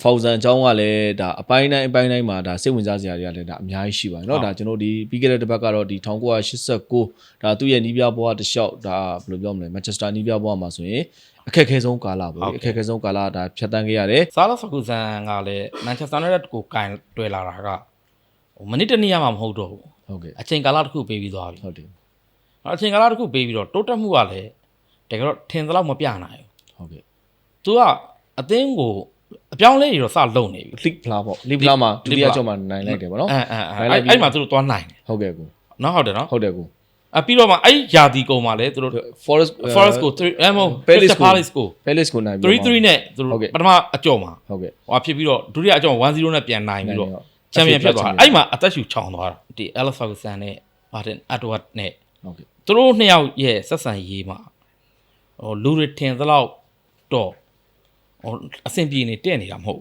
ဖော်ဇန်အကြောင်းကလည်းဒါအပိုင်းတိုင်းအပိုင်းတိုင်းမှာဒါစိတ်ဝင်စားစရာတွေကလည်းဒါအများကြီးရှိပါတယ်เนาะဒါကျွန်တော်ဒီပြီးခဲ့တဲ့တစ်ပတ်ကတော့ဒီ1989ဒါသူ့ရဲ့နီးပြဘွားတစ်လျှောက်ဒါဘယ်လိုပြောမလဲမန်ချက်စတာနီးပြဘွားမှာဆိုရင်အခက်အခဲဆုံးကာလပေါ့လေအခက်အခဲဆုံးကာလဒါဖြတ်တန်းခဲ့ရတယ် ဆာလာဖကူဇန်ကလည်းမန်ချက်စတာယူနိုက်တက်ကိုကင်တွေ့လာတာကဟိုမနစ်တနည်းမှမဟုတ်တော့ဘူး ဟုတ်ကဲ့ အချိန်ကာလတစ်ခုပေးပြီးသွားပြီ ဟုတ်တယ် အချိန်ကာလတစ်ခုပေးပြီးတော့တိုးတက်မှုကလည်းတကယ်တော့ထင်သလောက်မပြနိုင်ဘူး ဟုတ်ကဲ့ သူကအသင်းကို အပြောင်းလဲတွေတော့စလုံနေပြီ lip fla ပေါ့ lip fla မှာဒုတိယကြောင့်မှာနိုင်လိုက်တယ်ပေါ့နော်အဲအဲနိုင်လိုက်အဲပြီအဲ့မှာသူတို့သွားနိုင်တယ်ဟုတ်ကဲ့ကိုနော်ဟုတ်တယ်နော်ဟုတ်တယ်ကိုအပြီးတော့မှအဲ့ယာဒီကုံမှာလည်းသူတို့ forest Forest ကို3အဲမဟုတ် Palace Crystal ကို Palace ကို palace ကိုနိုင်ပြီ3-3နဲ့သူဟုတ်တို့ကဲ့ပထမအကြော်မှာဟုတ်ကဲ့ဟိုဖြစ်ပြီးတော့ဒုတိယအကြော်1-0နဲ့ပြန်နိုင်ပြီးတော့နိုင်ချန်ပီယံဖြစ်သွားတာ champion အဲ့မှာအသက်ရှူချောင်သွားတာဒီ Alex Ferguson နဲ့ Martin Edward နဲ့ဟုတ်ကဲ့သူတို့နှစ်ယောက်ရဲ့ဆက်ဆံရေးမှာဟိုလူတွေထင်သလောက်တော့ဟို အဆင်ပြေနေတက်နေတာမဟုတ်ဘူး